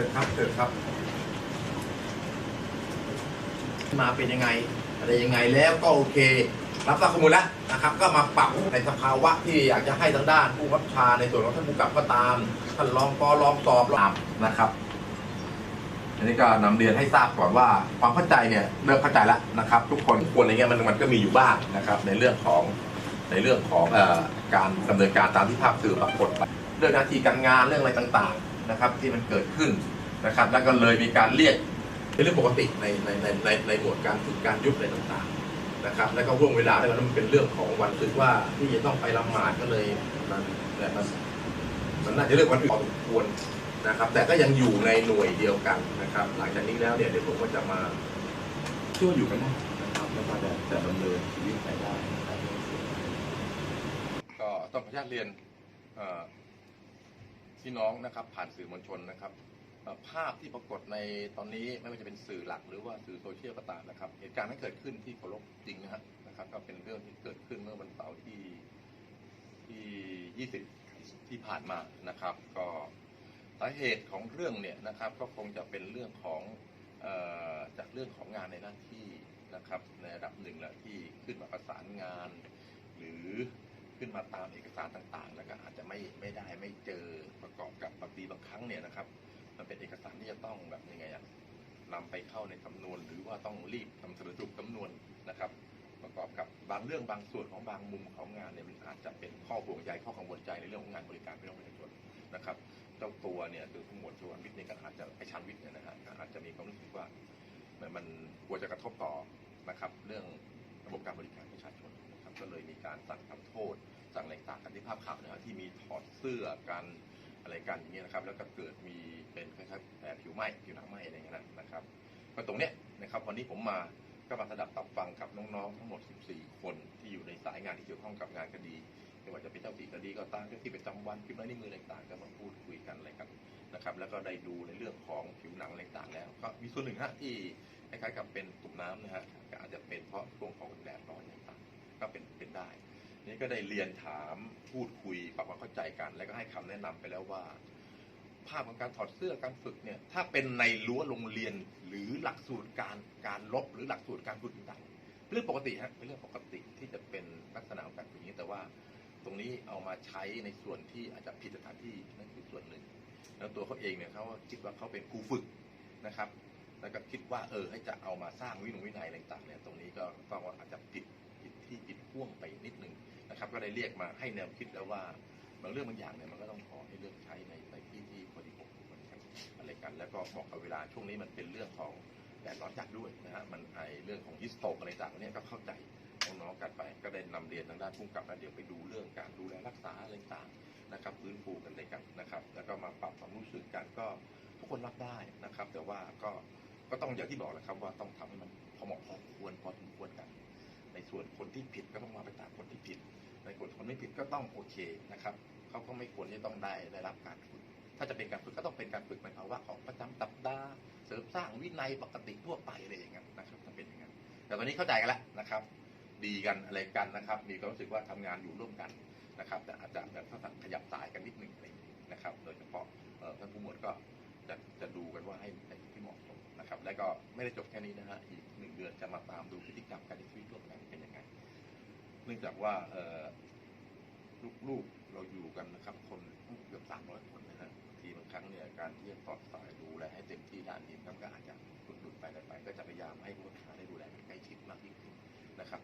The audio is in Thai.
ชิญครับเชิญครับ มาเป็นยังไง อะไรยังไงแล้วก็โอเค รับทราบข้อมูลแล้วนะครับ ก็มาปรับในสภาวะที่อยากจะให้ทางด้านผู้รับชาในส่วนของท่านผู้กำกับก็ตามท่านรองปอรองสอบรองนะครับอันนี้ก็นำเรียนให้ทราบก่อนว่าความเข้าใจเนี่ยเริ่มเข้าใจแล้วนะครับ ทุกคนทุกคนอะไรเงี้ยมันมันก็มีอยู่บ้างนะครับ ในเรื่องของในเรื่องของอการดำเนินการตามที่ภาพสื่อปรากฏไปเรื่องหน้าที่การงานเรื่องอะไรต่าง ๆ นะครับ ที่มันเกิดขึ้น นะครับ แล้วก็เลยมีการเรียกเป็นเรื่องปกติในในในในในหมวดการฝึกการยุบอะไรต่างๆนะครับ แล้วก็ห่วงเวลาเนี่มันเป็นเรื่องของวันศึกว่าที่จะต้องไปละหมาดก็เลยมันแต่มันมันน่าจะเรื่องวันอื่นพอสมควรนะครับ แต่ก็ยังอยู่ในหน่วยเดียวกันนะครับ หลังจากนี้แล้วเนี่ยเดี๋ยวผมก็จะมาช่วยอยู่กันได้นะครับแล้วก็จะจะดำเนินชีวิตไปได้นะครับก็ต้องขออนุญาตเรียนพี่น้องนะครับ ผ่านสื่อมวลชนนะครับ ภาพที่ปรากฏในตอนนี้ไม่ว่าจะเป็นสื่อหลักหรือว่าสื่อโซเชียลก็ตามนะครับ เหตุการณ์ที่เกิดขึ้นที่เคารพจริงนะฮะนะครับ ก็เป็นเรื่องที่เกิดขึ้นเมื่อวันเสาร์ที่ที่ 20 ที่ผ่านมานะครับ ก็สาเหตุของเรื่องเนี่ยนะครับ ก็คงจะเป็นเรื่องของออจากเรื่องของงานในหน้าที่นะครับในระดับหนึ่งแหละที่ขึ้นมาประสานงาน หรือขึ้นมาตามเอกสารต่างๆ แล้วก็อาจจะไม่ไม่ได้ไม่เจอประกอบกับ แบบยังไงอะนำไปเข้าในสำนวน หรือว่าต้องรีบนำเสนอสรุปสำนวนนะครับ ประกอบกับบางเรื่องบางส่วนของบางมุมของงานเนี่ยมันอาจจะเป็นข้อห่วงใยข้อกังวลใจในเรื่องของงานบริการพี่น้องประชาชนนะครับ เจ้าตัวเนี่ยคือผู้หมวดชวนวิทย์เนี่ยก็อาจจะไอชานวิทย์เนี่ยนะฮะอาจจะมีความรู้สึกว่ามันมันกลัวจะกระทบต่อนะครับ เรื่องระบบการบริการประชาชนนะครับ ก็เลยมีการสั่งทำโทษสั่งอะไรต่างกันที่ภาพข่าวนะฮะที่มีถอดเสื้อกัน อะไรกันอย่างเงี้ยนะครับ แล้วก็เกิดมีเป็นคล้ายๆแผลผิวไหม้ผิวหนังไหม้อะไรอย่างเงี้ยนะครับก็ตรงเนี้ยนะครับวันนี้ผมมาก็มาสดับตับฟังกับน้องๆทั้งหมด 14 คนที่อยู่ในสายงานที่เกี่ยวข้องกับงานคดีไม่ว่าจะเป็นเจ้าที่คดีก็ตามเจ้าที่ประจำวันพิมพ์ลายนิ้วมืออะไรต่างก็มาพูดคุยกันอะไรกันนะครับ แล้วก็ได้ดูในเรื่องของผิวหนังอะไรต่างแล้ว ก็มีส่วนหนึ่งฮะที่คล้ายๆกับเป็นตุ่มน้ำนะฮะก็อาจจะเป็นเพราะช่วงของแดดร้อนอะไรต่างก็เป็นเป็นได้ นี่ก็ได้เรียนถามพูดคุยปรับความเข้าใจกัน แล้วก็ให้คำแนะนำไปแล้วว่า ภาพของการถอดเสื้อการฝึกเนี่ย ถ้าเป็นในรั้วโรงเรียนหรือหลักสูตรการการลบหรือหลักสูตรการฝึกต่างเรื่องปกติฮะเป็นเรื่องปกติที่จะเป็นลักษณะของการฝึกอย่างนี้แต่ว่าตรงนี้เอามาใช้ในส่วนที่อาจจะผิดสถานที่นั่นคือส่วนหนึ่ง แล้วตัวเขาเองเนี่ยเขาคิดว่าเขาเป็นครูฝึกนะครับ แล้วก็คิดว่าเออให้จะเอามาสร้างวินงวินัยต่างๆเนี่ยตรงนี้ก็ต้องว่าอาจจะผิดผิดที่ผิดพ่วงไปนิดนึง นะครับ ก็ได้เรียกมาให้แนวคิดแล้วว่าบางเรื่องบางอย่างเนี่ยมันก็ต้องขอให้เลือกใช้ในในที่ที่พอดีผมเหมือนกันอะไรกัน แล้วก็เหมาะกับเวลาช่วงนี้มันเป็นเรื่องของแดดร้อนจัดด้วยนะฮะมันไอเรื่องของฮิสโตกอะไรต่างๆเนี่ยก็เข้าใจน้องๆกันไป ก็ได้นำเรียนทางด้านผู้กำกับแล้วเดี๋ยวไปดูเรื่องการดูแลรักษาอะไรต่างๆนะครับฟื้นฟูกันเลยกันนะครับ แล้วก็มาปรับความรู้สึกกันก็ทุกคนรับได้นะครับ แต่ว่าก็ก็ต้องอย่างที่บอกแหละครับว่าต้องทำให้มัน ไม่ผิดก็ต้องโอเคนะครับเขาก็ไม่ควรที่จะต้องได้ได้รับการฝึกถ้าจะเป็นการฝึกก็ต้องเป็นการฝึกในภาวะของประจำสัปดาเสริมสร้างวินัยปกติทั่วไปอะไรอย่างเงี้ยนะครับถ้าเป็นอย่างนั้นแต่ตอนนี้เข้าใจกันแล้วนะครับ ดีกันอะไรกันนะครับ มีความรู้สึกว่าทำงานอยู่ร่วมกันนะครับ แต่อาจจะแบบขยับสายกันนิดหนึ่งอะไรอยนะครับ โดยเฉพาะท่านผู้หมวดก็จะจะดูกันว่าให้ในที่เหมาะสมนะครับ แล้วก็ไม่ได้จบแค่นี้นะฮะอีกหนึ่งเดือนจะมาตามดูพฤติกรรมการใช้ชีวิตร่วมกันเป็นยังไง เนื่องจากว่า ลูกๆเราอยู่กันนะครับ คนเกือบสามร้อยคนนะครับทีบางครั้งเนี่ยการที่จะตอบสายดูแลให้เต็มที่ด้านนี้มันก็อาจจะหลุดๆไปได้ไป ก็จะพยายามให้ผู้ปกค้าได้ดูแลใกล้ชิดมากยิ่งขึ้นนะครับ